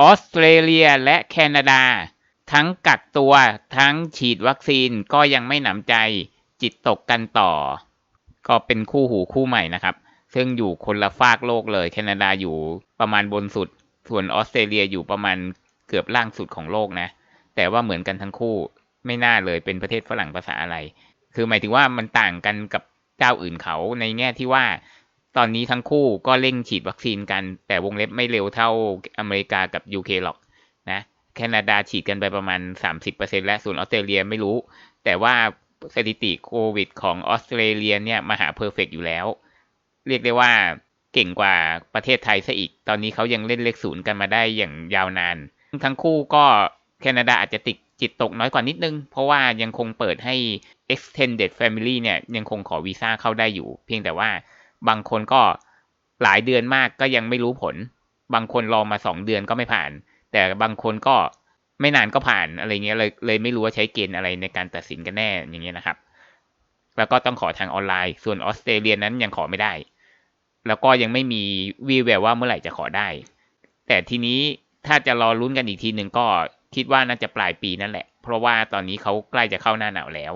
ออสเตรเลียและแคนาดา ทั้งกักตัวทั้งฉีดวัคซีนก็ยังไม่หนำใจจิตตกกันต่อ ก็เป็นคู่หูคู่ใหม่นะครับ ซึ่งอยู่คนละฟากโลกเลย แคนาดาอยู่ประมาณบนสุด ส่วนออสเตรเลียอยู่ประมาณเกือบล่างสุดของโลกนะ แต่ว่าเหมือนกันทั้งคู่ไม่น่าเลยเป็นประเทศฝรั่งภาษาอะไร คือหมายถึงว่ามันต่างกันกับเจ้าอื่นเขาในแง่ที่ว่า ตอนนี้ทั้งคู่ก็เร่งฉีดวัคซีนกัน แต่วงเล็บไม่เร็วเท่าอเมริกากับ UK หรอกนะแคนาดาฉีดกันไปประมาณ 30%และส่วนออสเตรเลียไม่รู้ แต่ว่าสถิติโควิดของออสเตรเลียเนี่ยมหาเพอร์เฟกอยู่แล้ว เรียกได้ว่าเก่งกว่าประเทศไทยซะอีก ตอนนี้เขายังเล่นเลขศูนย์กันมาได้อย่างยาวนาน ทั้งคู่ก็แคนาดาอาจจะติดจิตตกน้อยกว่านิดนึง เพราะว่ายังคงเปิดให้ extended family เนี่ยยังคงขอวีซ่าเข้าได้อยู่ เพียงแต่ว่า บางคนก็หลายเดือนมากก็ยังไม่รู้ผล บางคนรอมาสองเดือนก็ไม่ผ่าน แต่บางคนก็ไม่นานก็ผ่านอะไรเงี้ยเลยเลยไม่รู้ว่าใช้เกณฑ์อะไรในการตัดสินกันแน่อย่างเงี้ยนะครับ แล้วก็ต้องขอทางออนไลน์ ส่วนออสเตรเลียนั้นยังขอไม่ได้ แล้วก็ยังไม่มีวีแววว่าเมื่อไหร่จะขอได้ แต่ทีนี้ถ้าจะรอลุ้นกันอีกทีหนึ่งก็คิดว่าน่าจะปลายปีนั่นแหละ เพราะว่าตอนนี้เขาใกล้จะเข้าหน้าหนาวแล้ว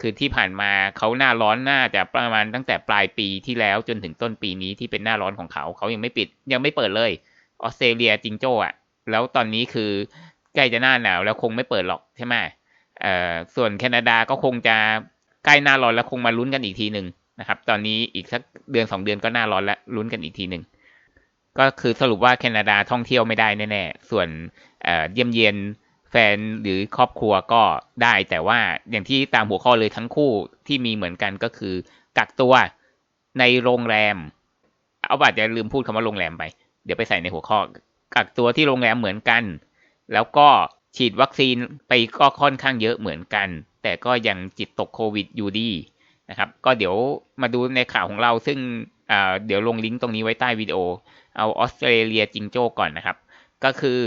คือที่ผ่านมาเขาหน้าร้อนหน่าจะประมาณตั้งแต่ปลายปีที่แล้วจนถึงต้นปีนี้ที่เป็นหน้าร้อนของเขาเขายังไม่ปิดยังไม่เปิดเลยออสเตรเลียจิงโจ้อะแล้วตอนนี้คือใกล้จะหน้าหนาวแล้วคงไม่เปิดหรอกใช่ไหมเอ่อส่วนแคนาดาก็คงจะใกล้หน้าร้อนแล้วคงมาลุ้นกันอีกทีหนึ่งนะครับ ตอนนี้อีกสักเดือนสองเดือนก็หน้าร้อนแล้วลุ้นกันอีกทีหนึ่งก็คือสรุปว่าแคนาดาท่องเที่ยวไม่ได้แน่ๆส่วนเยี่ยมเยียน แฟนหรือครอบครัวก็ได้แต่ว่าอย่างที่ตามหัวข้อเลยทั้งคู่ที่มีเหมือนกันก็คือ กักตัวในโรงแรม เอาบาดจะลืมพูดคำว่าโรงแรมไป เดี๋ยวไปใส่ในหัวข้อ กักตัวที่โรงแรมเหมือนกัน แล้วก็ฉีดวัคซีนไปก็ค่อนข้างเยอะเหมือนกัน แต่ก็ยังจิตตกโควิดอยู่ดีนะครับ ก็เดี๋ยวมาดูในข่าวของเราซึ่งเดี๋ยวลงลิงก์ตรงนี้ไว้ใต้วิดีโอ เอาออสเตรเลียจิงโจ้ก่อนนะครับ ก็คือ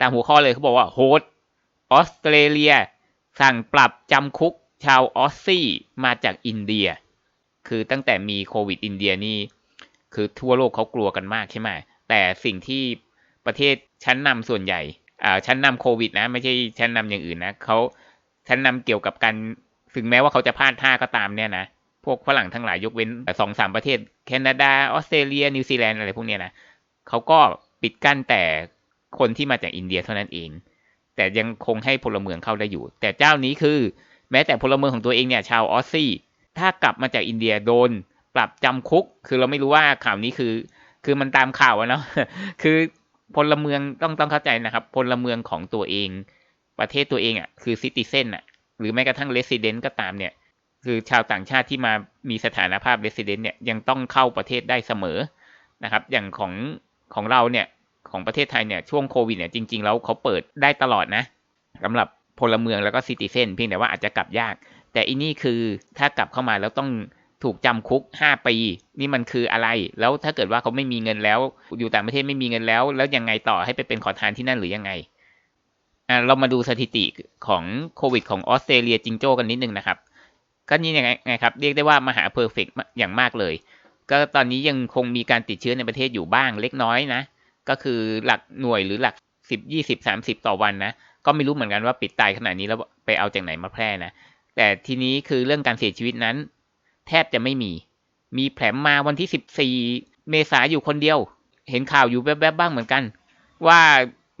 ตามหัวข้อเลยเขาบอกว่าโฮส ออสเตรเลีย สั่งปรับจำคุกชาวออสซี่มาจากอินเดีย คือตั้งแต่มีโควิดอินเดียนี่ คือทั่วโลกเขากลัวกันมากใช่ไหม แต่สิ่งที่ประเทศชั้นนำส่วนใหญ่อ่าชั้นนำโควิดนะ ไม่ใช่ชั้นนำอย่างอื่นนะเขาชั้นนำเกี่ยวกับการถึงแม้ว่าเขาจะพลาดท่าก็ตามเนี่ยนะ พวกฝรั่งทั้งหลายยกเว้นสองสามประเทศ แคนาดา ออสเตรเลีย นิวซีแลนด์อะไรพวกเนี้ยนะเขาก็ปิดกั้นแต่คนที่มาจากอินเดียเท่านั้นเอง แต่ยังคงให้พลเมืองเข้าได้อยู่ แต่เจ้านี้คือ แม้แต่พลเมืองของตัวเองเนี่ยชาวออสซี่ ถ้ากลับมาจากอินเดียโดนปรับจำคุก คือเราไม่รู้ว่าข่าวนี้คือ คือมันตามข่าวอะเนาะคือพลเมืองต้องต้องเข้าใจนะครับ พลเมืองของตัวเอง ประเทศตัวเองอะคือซิติเซนอะ หรือแม้กระทั่งเลสซิเดนต์ก็ตามเนี่ย คือชาวต่างชาติที่มามีสถานภาพเลสซิเดนต์เนี่ยยังต้องเข้าประเทศได้เสมอนะครับ อย่างของของเราเนี่ย ของประเทศไทยเนี่ยช่วงโควิดเนี่ยจริง ๆ แล้วเขาเปิดได้ตลอดนะสำหรับพลเมืองแล้วก็ซิติเซนเพียงแต่ว่าอาจจะกลับยาก แต่อีนี่คือถ้ากลับเข้ามาแล้วต้องถูกจำคุกห้าปี นี่มันคืออะไร แล้วถ้าเกิดว่าเขาไม่มีเงินแล้ว อยู่ต่างประเทศไม่มีเงินแล้ว แล้วยังไงต่อให้ไปเป็นขอทานที่นั่นหรือยังไงอ่าเรามาดูสถิติของโควิดของออสเตรเลียจิงโจ้กันนิดนึงนะครับ ก็นี่ยังไงครับ เรียกได้ว่ามหาเพอร์เฟกอย่างมากเลย ก็ตอนนี้ยังคงมีการติดเชื้อในประเทศอยู่บ้างเล็กน้อยนะ ก็คือหลักหน่วยหรือหลักสิบยี่สิบสามสิบต่อวันนะ ก็ไม่รู้เหมือนกันว่าปิดตายขนาดนี้แล้วไปเอาจากไหนมาแพร่นะ แต่ทีนี้คือเรื่องการเสียชีวิตนั้น แทบจะไม่มี มีแผลมาวันที่สิบสี่เมษาอยู่คนเดียว เห็นข่าวอยู่แวบๆบ้างเหมือนกัน ว่า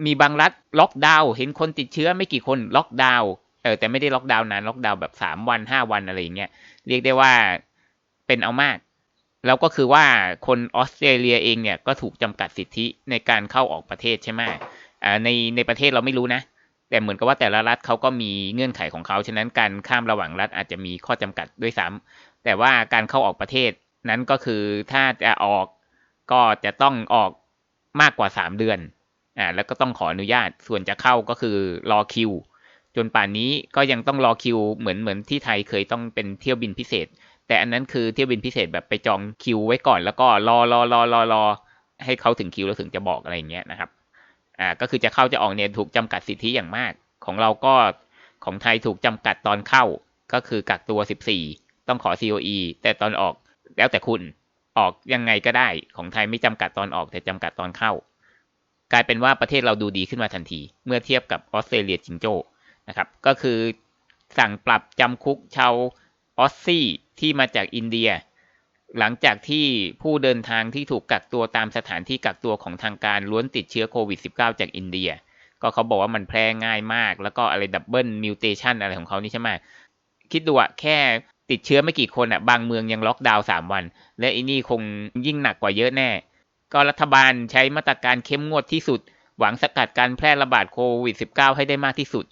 มีบางรัฐล็อกดาวน์เห็นคนติดเชื้อไม่กี่คนล็อกดาวน์เออแต่ไม่ได้ล็อกดาวน์นานล็อกดาวน์แบบสามวันห้าวันอะไรอย่างเงี้ยเรียกได้ว่าเป็นเอามาก แล้วก็คือว่าคนออสเตรเลียเองเนี่ยก็ถูกจำกัดสิทธิในการเข้าออกประเทศใช่ไหมอ่าในในประเทศเราไม่รู้นะ แต่เหมือนกับว่าแต่ละรัฐเขาก็มีเงื่อนไขของเขาฉะนั้นการข้ามระหว่างรัฐอาจจะมีข้อจำกัดด้วยซ้ำแต่ว่าการเข้าออกประเทศนั้นก็คือถ้าจะออกก็จะต้องออกมากกว่าสามเดือนอ่าแล้วก็ต้องขออนุญาตส่วนจะเข้าก็คือรอคิวจนป่านนี้ก็ยังต้องรอคิวเหมือนเหมือนที่ไทยเคยต้องเป็นเที่ยวบินพิเศษ แต่อันนั้นคือเที่ยวบินพิเศษแบบไปจองคิวไว้ก่อนแล้วก็รอรอรอรอรอให้เขาถึงคิวแล้วถึงจะบอกอะไรเงี้ยนะครับ อ่า ก็คือจะเข้าจะออกเนี่ยถูกจำกัดสิทธิอย่างมาก ของเราก็ของไทยถูกจำกัดตอนเข้า ก็คือกักตัว 14 ต้องขอ COE แต่ตอนออกแล้วแต่คุณออกยังไงก็ได้ของไทยไม่จำกัดตอนออกแต่จำกัดตอนเข้า กลายเป็นว่าประเทศเราดูดีขึ้นมาทันที เมื่อเทียบกับออสเตรเลียจิงโจ้นะครับ ก็คือสั่งปรับจำคุกชาวออสซี่ ที่มาจากอินเดีย หลังจากที่ผู้เดินทางที่ถูกกักตัวตามสถานที่กักตัวของทางการล้วนติดเชื้อโควิด -19 จากอินเดีย ก็เขาบอกว่ามันแพร่ง่ายมาก แล้วก็อะไรดับเบิลมิวเทชันอะไรของเขานี่ใช่ไหมคิดดูอะแค่ติดเชื้อไม่กี่คนอะบางเมืองยังล็อกดาวน์สามวัน และอีนี่คงยิ่งหนักกว่าเยอะแน่ ก็รัฐบาลใช้มาตรการเข้มงวดที่สุด หวังสกัดการแพร่ระบาดโควิด -19 ให้ได้มากที่สุด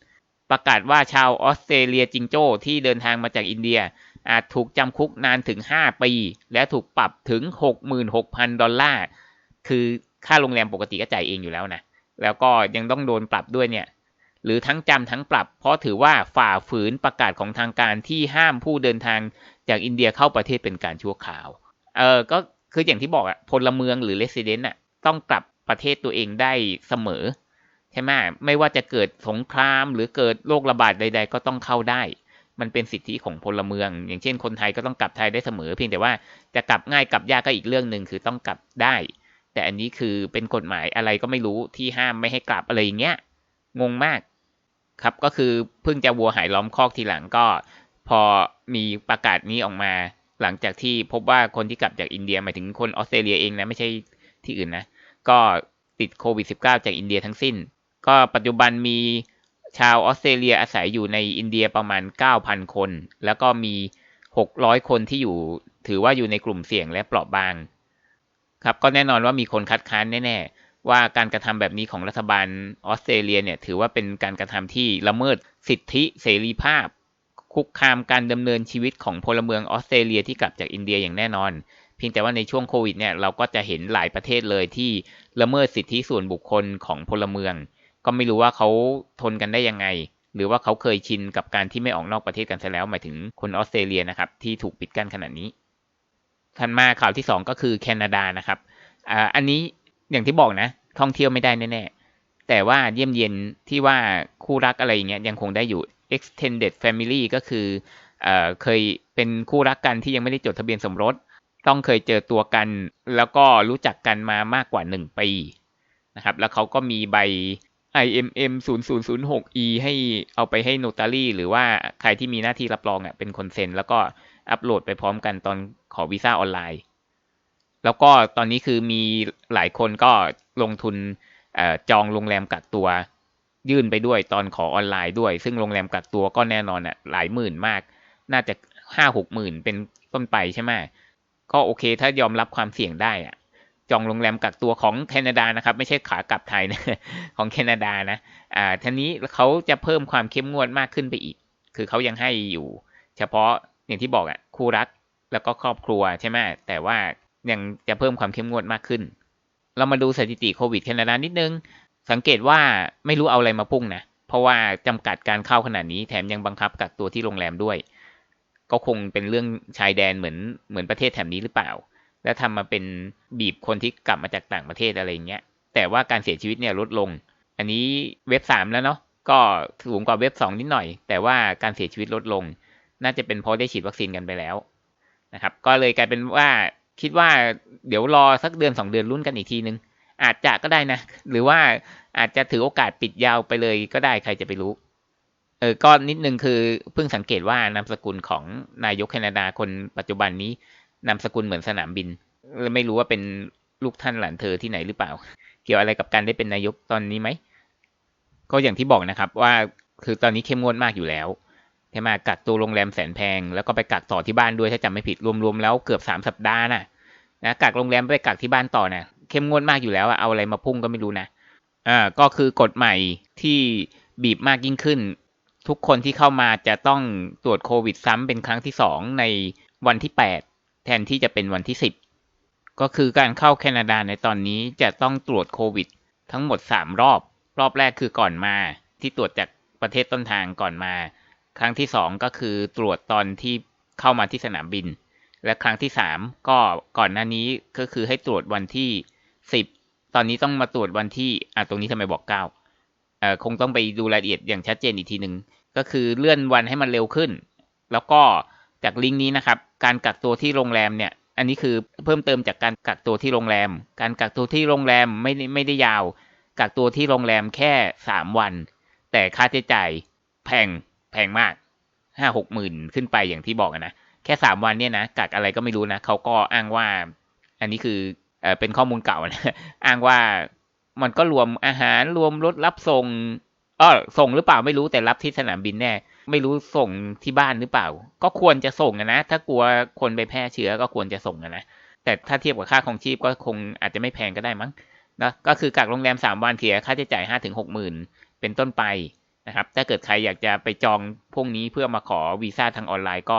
ประกาศว่าชาวออสเตรเลียจิงโจ้ที่เดินทางมาจากอินเดีย อาจถูกจำคุกนานถึง 5 ปี และถูกปรับถึง 66,000 ดอลลาร์ คือค่าโรงแรมปกติก็จ่ายเองอยู่แล้วนะ แล้วก็ยังต้องโดนปรับด้วยเนี่ย หรือทั้งจำทั้งปรับ เพราะถือว่าฝ่าฝืนประกาศของทางการที่ห้ามผู้เดินทางจากอินเดียเข้าประเทศเป็นการชั่วคราว เออก็คืออย่างที่บอกอะพลเมืองหรือเลสเดนต์อะต้องกลับประเทศตัวเองได้เสมอ ใช่ไหมไม่ว่าจะเกิดสงครามหรือเกิดโรคระบาดใด ๆ ก็ต้องเข้าได้ มันเป็นสิทธิของพลเมือง อย่างเช่น คนไทยก็ต้องกลับไทยได้เสมอ เพียงแต่ว่าจะกลับง่ายกลับยากก็อีกเรื่องหนึ่งคือต้องกลับได้ แต่อันนี้คือเป็นกฎหมายอะไรก็ไม่รู้ที่ห้ามไม่ให้กลับอะไรอย่างเงี้ยงงมากครับก็คือเพิ่งจะวัวหายล้อมคอกทีหลังก็ พอมีประกาศนี้ออกมา หลังจากที่พบว่าคนที่กลับจากอินเดียหมายถึงคนออสเตรเลียเองนะไม่ใช่ที่อื่นนะก็ติดโควิด -19 จากอินเดียทั้งสิ้น ก็ปัจจุบันมี ชาวออสเตรเลียอาศัยอยู่ในอินเดียประมาณ 9,000 คน แล้วก็มี 600 คนที่อยู่ถือว่าอยู่ในกลุ่มเสี่ยงและเปราะบาง ครับก็แน่นอนว่ามีคนคัดค้านแน่ๆ ว่าการกระทำแบบนี้ของรัฐบาลออสเตรเลียเนี่ยถือว่าเป็นการกระทำที่ละเมิดสิทธิเสรีภาพ คุกคามการดำเนินชีวิตของพลเมืองออสเตรเลียที่กลับจากอินเดียอย่างแน่นอนเพียงแต่ว่าในช่วงโควิดเนี่ยเราก็จะเห็นหลายประเทศเลยที่ละเมิดสิทธิส่วนบุคคลของพลเมือง ก็ไม่รู้ว่าเขาทนกันได้ยังไง หรือว่าเขาเคยชินกับการที่ไม่ออกนอกประเทศกันซะแล้วหมายถึงคนออสเตรเลียนะครับที่ถูกปิดกั้นขนาดนี้ถัดมาข่าวที่ 2 ก็คือแคนาดานะครับอ่าอันนี้อย่างที่บอกนะ ท่องเที่ยวไม่ได้แน่ๆแต่ว่าเยี่ยมเย็นที่ว่าคู่รักอะไรอย่างเงี้ยยังคงได้อยู่ extended family ก็คือเอ่อเคยเป็นคู่รักกันที่ยังไม่ได้จดทะเบียนสมรส ต้องเคยเจอตัวกัน แล้วก็รู้จักกันมามากกว่า 1 ปีนะครับ แล้วเขาก็มีใบ IMM 0006E ให้เอาไปให้โนตารี่หรือว่าใครที่มีหน้าที่รับรองอะเป็นคนเซ็น แล้วก็อัปโหลดไปพร้อมกันตอนขอวีซ่าออนไลน์ แล้วก็ตอนนี้คือมีหลายคนก็ลงทุนอจองโรงแรมกักตัว ยื่นไปด้วยตอนขอออนไลน์ด้วย ซึ่งโรงแรมกักตัวก็แน่นอนอะหลายหมื่นมาก น่าจะห้าหกหมื่นเป็นต้นไปใช่ไหมก็โอเคถ้ายอมรับความเสี่ยงได้อะ จองโรงแรมกักตัวของแคนาดานะครับ ไม่ใช่ขากลับไทยนะของแคนาดานะอ่าทีนี้เขาจะเพิ่มความเข้มงวดมากขึ้นไปอีก คือเขายังให้อยู่ เฉพาะอย่างที่บอกอะคู่รักแล้วก็ครอบครัวใช่ไหมแต่ว่ายังจะเพิ่มความเข้มงวดมากขึ้น เรามาดูสถิติโควิดแคนาดานิดนึง สังเกตว่าไม่รู้เอาอะไรมาพุ่งนะ เพราะว่าจำกัดการเข้าขนาดนี้แถมยังบังคับกักตัวที่โรงแรมด้วย ก็คงเป็นเรื่องชายแดนเหมือนเหมือนประเทศแถบนี้หรือเปล่า แล้วทำมาเป็นบีบคนที่กลับมาจากต่างประเทศอะไรเงี้ย แต่ว่าการเสียชีวิตเนี่ยลดลง อันนี้เว็บสามแล้วเนาะ ก็สูงกว่าเว็บสองนิดหน่อย แต่ว่าการเสียชีวิตลดลง น่าจะเป็นเพราะได้ฉีดวัคซีนกันไปแล้วนะครับ ก็เลยกลายเป็นว่าคิดว่าเดี๋ยวรอสักเดือนสองเดือนรุ่นกันอีกทีนึง อาจจะก็ได้นะ หรือว่าอาจจะถือโอกาสปิดยาวไปเลยก็ได้ใครจะไปรู้ เออก็นิดนึงคือเพิ่งสังเกตว่านามสกุลของนายกแคนาดาคนปัจจุบันนี้ นามสกุลเหมือนสนามบินไม่รู้ว่าเป็นลูกท่านหลานเธอที่ไหนหรือเปล่า เกี่ยวอะไรกับการได้เป็นนายกตอนนี้ไหม ก็อย่างที่บอกนะครับว่าคือตอนนี้เข้มงวดมากอยู่แล้วใช่ไหมกักตัวโรงแรมแสนแพง แล้วก็ไปกักต่อที่บ้านด้วยถ้าจำไม่ผิดรวมๆแล้วเกือบสามสัปดาห์นะนะกักโรงแรมไปกักที่บ้านต่อนะเข้มงวดมากอยู่แล้วเอาอะไรมาพุ่งก็ไม่รู้นะอ่าก็คือกฎใหม่ที่บีบมากยิ่งขึ้น ทุกคนที่เข้ามาจะต้องตรวจโควิด ซ้ำเป็นครั้งที่สองในวันที่แปด แทนที่จะเป็นวันที่สิบก็คือการเข้าแคนาดาในตอนนี้จะต้องตรวจโควิด ทั้งหมดสามรอบ รอบแรกคือก่อนมา ที่ตรวจจากประเทศต้นทางก่อนมา ครั้งที่สองก็คือตรวจตอนที่เข้ามาที่สนามบิน และครั้งที่สามก็ก่อนหน้านี้ก็คือให้ตรวจวันที่สิบตอนนี้ต้องมาตรวจวันที่อ่าตรงนี้ทำไมบอกเก้าเอ่อคงต้องไปดูรายละเอียดอย่างชัดเจนอีกทีหนึ่งก็คือเลื่อนวันให้มันเร็วขึ้น แล้วก็จากลิงก์นี้นะครับ การกักตัวที่โรงแรมเนี่ย อันนี้คือเพิ่มเติมจากการกักตัวที่โรงแรม การกักตัวที่โรงแรมไม่ไม่ได้ยาว กักตัวที่โรงแรมแค่สามวัน แต่ค่าใช้จ่ายแพงแพงมากห้าหกหมื่นขึ้นไปอย่างที่บอกนะแค่สามวันเนี่ยนะกักอะไรก็ไม่รู้นะเขาก็อ้างว่า อันนี้คือเอเป็นข้อมูลเก่านะอ้างว่ามันก็รวมอาหารรวมรถรับส่งเออส่งหรือเปล่าไม่รู้แต่รับที่สนามบินแน่ ไม่รู้ส่งที่บ้านหรือเปล่า ก็ควรจะส่งนะ ถ้ากลัวคนไปแพร่เชื้อก็ควรจะส่งนะแต่ถ้าเทียบกับค่าของชีพก็คงอาจจะไม่แพงก็ได้มั้งนะก็คือกักโรงแรมสามวันเสียค่าใช้จ่ายห้าถึงหกหมื่นเป็นต้นไปนะครับ ถ้าเกิดใครอยากจะไปจองพวกนี้เพื่อมาขอวีซ่าทางออนไลน์ก็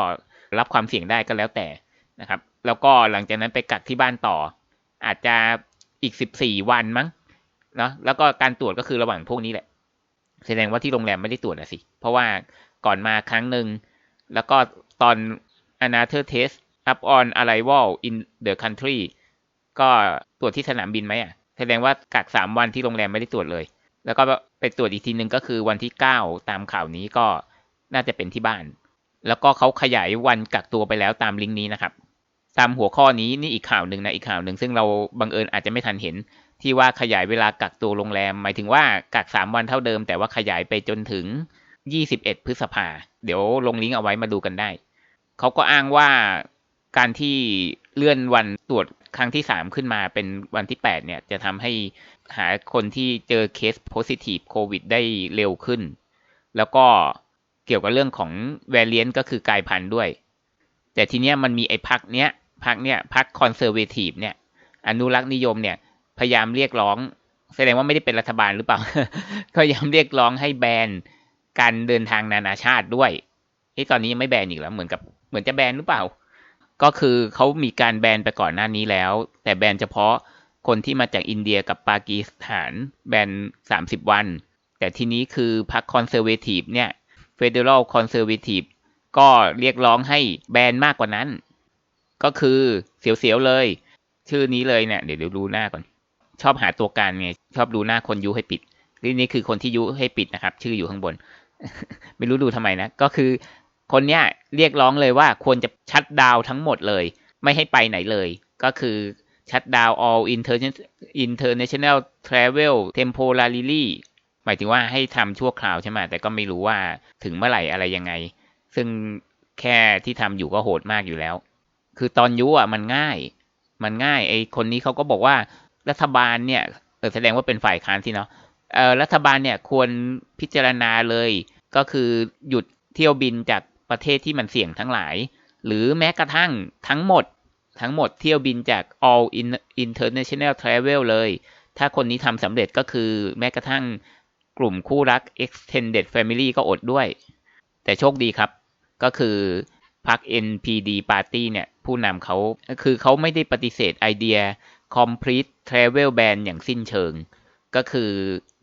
รับความเสี่ยงได้ก็แล้วแต่นะครับ แล้วก็หลังจากนั้นไปกักที่บ้านต่อ อาจจะอีกสิบสี่วันมั้งเนาะแล้วก็การตรวจก็คือระหว่างพวกนี้แหละ แสดงว่าที่โรงแรมไม่ได้ตรวจนะสิ เพราะว่า ก่อนมาครั้งหนึ่ง แล้วก็ตอน another test up on arrival in the country ก็ตรวจที่สนามบินไหมอะ แสดงว่ากักสามวันที่โรงแรมไม่ได้ตรวจเลย แล้วก็ไปตรวจอีกทีหนึ่งก็คือวันที่เก้าตามข่าวนี้ก็น่าจะเป็นที่บ้าน แล้วก็เขาขยายวันกักตัวไปแล้วตามลิงก์นี้นะครับ ตามหัวข้อนี้นี่อีกข่าวหนึ่งนะอีกข่าวหนึ่งซึ่งเราบังเอิญอาจจะไม่ทันเห็น ที่ว่าขยายเวลากักตัวโรงแรม หมายถึงว่ากักสามวันเท่าเดิม แต่ว่าขยายไปจนถึง ยี่สิบเอ็ดพฤษภา เดี๋ยวลงลิงก์เอาไว้มาดูกันได้ เขาก็อ้างว่าการที่เลื่อนวันตรวจครั้งที่สามขึ้นมาเป็นวันที่แปดเนี่ย จะทำให้หาคนที่เจอเคสโพซิทีฟโควิดได้เร็วขึ้น แล้วก็เกี่ยวกับเรื่องของแวรเลียนก็คือกลายพันธุ์ด้วย แต่ทีเนี้ยมันมีไอ้พักเนี้ยพักเนี้ยพักคอนเซอร์เวทีฟเนี่ย อนุรักษ์นิยมเนี่ย พยายามเรียกร้อง แสดงว่าไม่ได้เป็นรัฐบาลหรือเปล่าก็พยายามเรียกร้องให้แบน การเดินทางนานาชาติด้วยที่ตอนนี้ยังไม่แบนอีกแล้วเหมือนกับเหมือนจะแบนหรือเปล่า ก็คือเขามีการแบนไปก่อนหน้านี้แล้ว แต่แบนเฉพาะคนที่มาจากอินเดียกับปากีสถานแบนสามสิบวัน แต่ทีนี้คือพรรคคอนเซอร์เวทีฟเนี่ย Federal Conservative ก็เรียกร้องให้แบนมากกว่านั้น ก็คือเสียวๆเลย ชื่อนี้เลยเนี่ยเดี๋ยวดูหน้าก่อน ชอบหาตัวการไงชอบดูหน้าคนยุให้ปิดนี่นี่คือคนที่ยุให้ปิดนะครับ ชื่ออยู่ข้างบน ไม่รู้ดูทำไมนะ ก็คือคนเนี้ยเรียกร้องเลยว่าควรจะชัดดาวทั้งหมดเลย ไม่ให้ไปไหนเลย ก็คือชัดดาว all international travel temporarily หมายถึงว่าให้ทำชั่วคราวใช่ไหมแต่ก็ไม่รู้ว่าถึงเมื่อไหร่อะไรยังไง ซึ่งแค่ที่ทำอยู่ก็โหดมากอยู่แล้ว คือตอนยุอะมันง่าย มันง่ายไอคนนี้เขาก็บอกว่ารัฐบาลเนี่ยแสดงว่าเป็นฝ่ายค้านที่เนาะ รัฐบาลเนี่ยควรพิจารณาเลย ก็คือหยุดเที่ยวบินจากประเทศที่มันเสี่ยงทั้งหลาย หรือแม้กระทั่งทั้งหมดทั้งหมดเที่ยวบินจาก all international travel เลย ถ้าคนนี้ทำสำเร็จก็คือแม้กระทั่งกลุ่มคู่รัก extended family ก็อดด้วย แต่โชคดีครับ ก็คือพรรค NPD Party เนี่ย ผู้นำเขาคือเขาไม่ได้ปฏิเสธไอเดีย complete travel ban อย่างสิ้นเชิง ก็คือ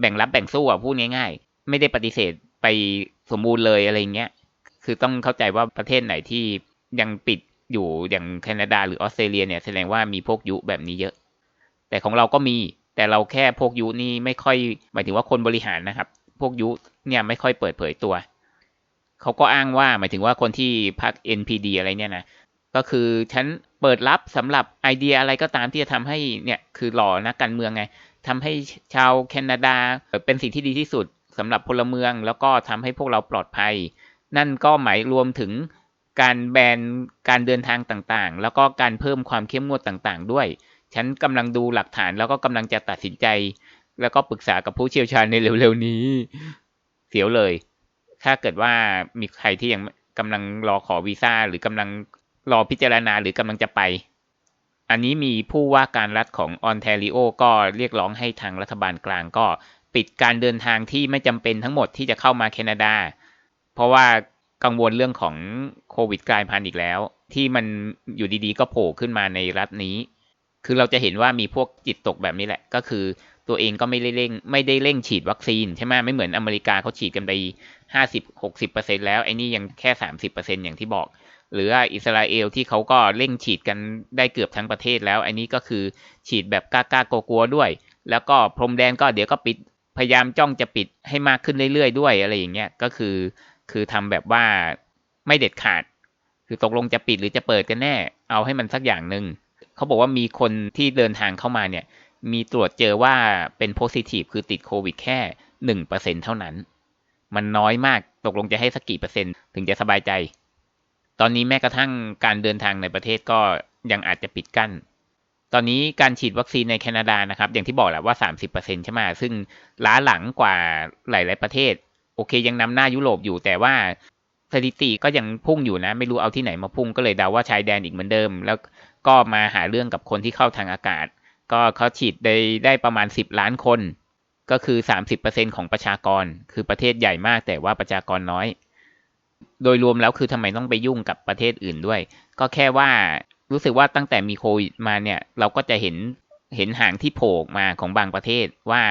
แบ่งรับแบ่งสู้อะพูดง่าย ๆ ไม่ได้ปฏิเสธไปสมบูรณ์เลยอะไรเงี้ย คือต้องเข้าใจว่าประเทศไหนที่ยังปิดอยู่อย่างแคนาดาหรือออสเตรเลียเนี่ยแสดงว่ามีพวกยุแบบนี้เยอะ แต่ของเราก็มี แต่เราแค่พวกยุนี่ไม่ค่อยหมายถึงว่าคนบริหารนะครับ พวกยุเนี่ยไม่ค่อยเปิดเผยตัว เขาก็อ้างว่าหมายถึงว่าคนที่พัก NPD อะไรเนี่ยนะ ก็คือฉันเปิดรับสำหรับไอเดียอะไรก็ตามที่จะทำให้เนี่ยคือหล่อนักการเมืองไง ทำให้ชาวแคนาดาเป็นสิ่งที่ดีที่สุดสำหรับพลเมือง แล้วก็ทำให้พวกเราปลอดภัย นั่นก็หมายรวมถึงการแบนการเดินทางต่างๆ แล้วก็การเพิ่มความเข้มงวดต่างๆ ด้วย ฉันกำลังดูหลักฐานแล้วก็กำลังจะตัดสินใจ แล้วก็ปรึกษากับผู้เชี่ยวชาญในเร็วๆนี้ เสียวเลย ถ้าเกิดว่ามีใครที่ยังกำลังรอขอวีซ่าหรือกำลังรอพิจารณาหรือกำลังจะไป อันนี้มีผู้ว่าการรัฐของออนแทริโอก็เรียกร้องให้ทางรัฐบาลกลางก็ปิดการเดินทางที่ไม่จำเป็นทั้งหมดที่จะเข้ามาแคนาดา เพราะว่ากังวลเรื่องของโควิดกลายพันธุ์อีกแล้ว ที่มันอยู่ดีๆ ก็โผล่ขึ้นมาในรัฐนี้ คือเราจะเห็นว่ามีพวกจิตตกแบบนี้แหละ ก็คือตัวเองก็ไม่ได้เร่งไม่ได้เร่งฉีดวัคซีนใช่ไหมไม่เหมือนอเมริกาเขาฉีดกันไปห้าสิบหกสิบเปอร์เซ็นแล้วไอ้นี่ยังแค่สามสิบเปอร์เซ็นอย่างที่บอก หรืออิสราเอลที่เขาก็เร่งฉีดกันได้เกือบทั้งประเทศแล้ว อันนี้ก็คือฉีดแบบกล้าๆกลัวๆด้วย แล้วก็พรมแดนก็เดี๋ยวก็ปิดพยายามจ้องจะปิดให้มากขึ้นเรื่อยๆด้วยอะไรอย่างเงี้ยก็คือ คือทำแบบว่าไม่เด็ดขาด คือตกลงจะปิดหรือจะเปิดกันแน่ เอาให้มันสักอย่างหนึ่งเขาบอกว่ามีคนที่เดินทางเข้ามาเนี่ย มีตรวจเจอว่าเป็นโพซิทีฟคือติดโควิดแค่หนึ่งเปอร์เซ็นเท่านั้น มันน้อยมากตกลงจะให้สักกี่เปอร์เซ็นต์ถึงจะสบายใจ ตอนนี้แม้กระทั่งการเดินทางในประเทศก็ยังอาจจะปิดกั้น ตอนนี้การฉีดวัคซีนในแคนาดานะครับ อย่างที่บอกแหละว่า 30%ใช่ไหมซึ่งล้าหลังกว่าหลาย ๆ ประเทศ โอเคยังนำหน้ายุโรปอยู่แต่ว่าสถิติก็ยังพุ่งอยู่นะ ไม่รู้เอาที่ไหนมาพุ่งก็เลยเดาว่าชายแดนอีกเหมือนเดิม แล้วก็มาหาเรื่องกับคนที่เข้าทางอากาศ ก็เขาฉีดได้ได้ประมาณ 10 ล้านคน ก็คือ 30%ของประชากร คือประเทศใหญ่มากแต่ว่าประชากรน้อย โดยรวมแล้วคือทำไมต้องไปยุ่งกับประเทศอื่นด้วย ก็แค่ว่ารู้สึกว่าตั้งแต่มีโควิดมาเนี่ย เราก็จะเห็นเห็นหางที่โผล่มาของบางประเทศว่า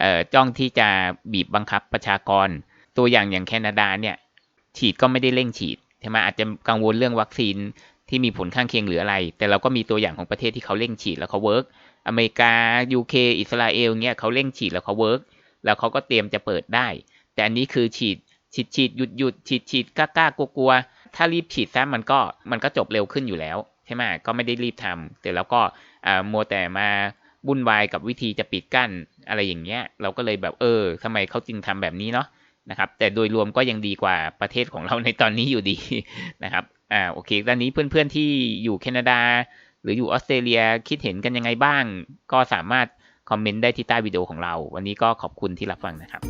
เอ่อจ้องที่จะบีบบังคับประชากร ตัวอย่างอย่างแคนาดาเนี่ย ฉีดก็ไม่ได้เร่งฉีดใช่ไหมอาจจะกังวลเรื่องวัคซีนที่มีผลข้างเคียงหรืออะไร แต่เราก็มีตัวอย่างของประเทศที่เขาเร่งฉีดแล้วเขาเวิร์กอเมริกายูเคอิสราเอลเนี่ยเขาเร่งฉีดแล้วเขาเวิร์กแล้วเขาก็เตรียมจะเปิดได้ แต่อันนี้คือฉีด ฉีดฉีดหยุดหยุดฉีดฉีดกล้ากล้ากลัวกลัวถ้ารีบฉีดซะมันก็มันก็จบเร็วขึ้นอยู่แล้วใช่ไหมก็ไม่ได้รีบทำแต่แล้วก็อ่ามัวแต่มาวุ่นวายกับวิธีจะปิดกั้นอะไรอย่างเงี้ย เราก็เลยแบบเออทำไมเขาจึงทำแบบนี้เนาะนะครับ แต่โดยรวมก็ยังดีกว่าประเทศของเราในตอนนี้อยู่ดีนะครับอ่าโอเคตอนนี้เพื่อนๆที่อยู่แคนาดา หรืออยู่ออสเตรเลียคิดเห็นกันยังไงบ้าง ก็สามารถคอมเมนต์ได้ที่ใต้วิดีโอของเรา วันนี้ก็ขอบคุณที่รับฟังนะครับ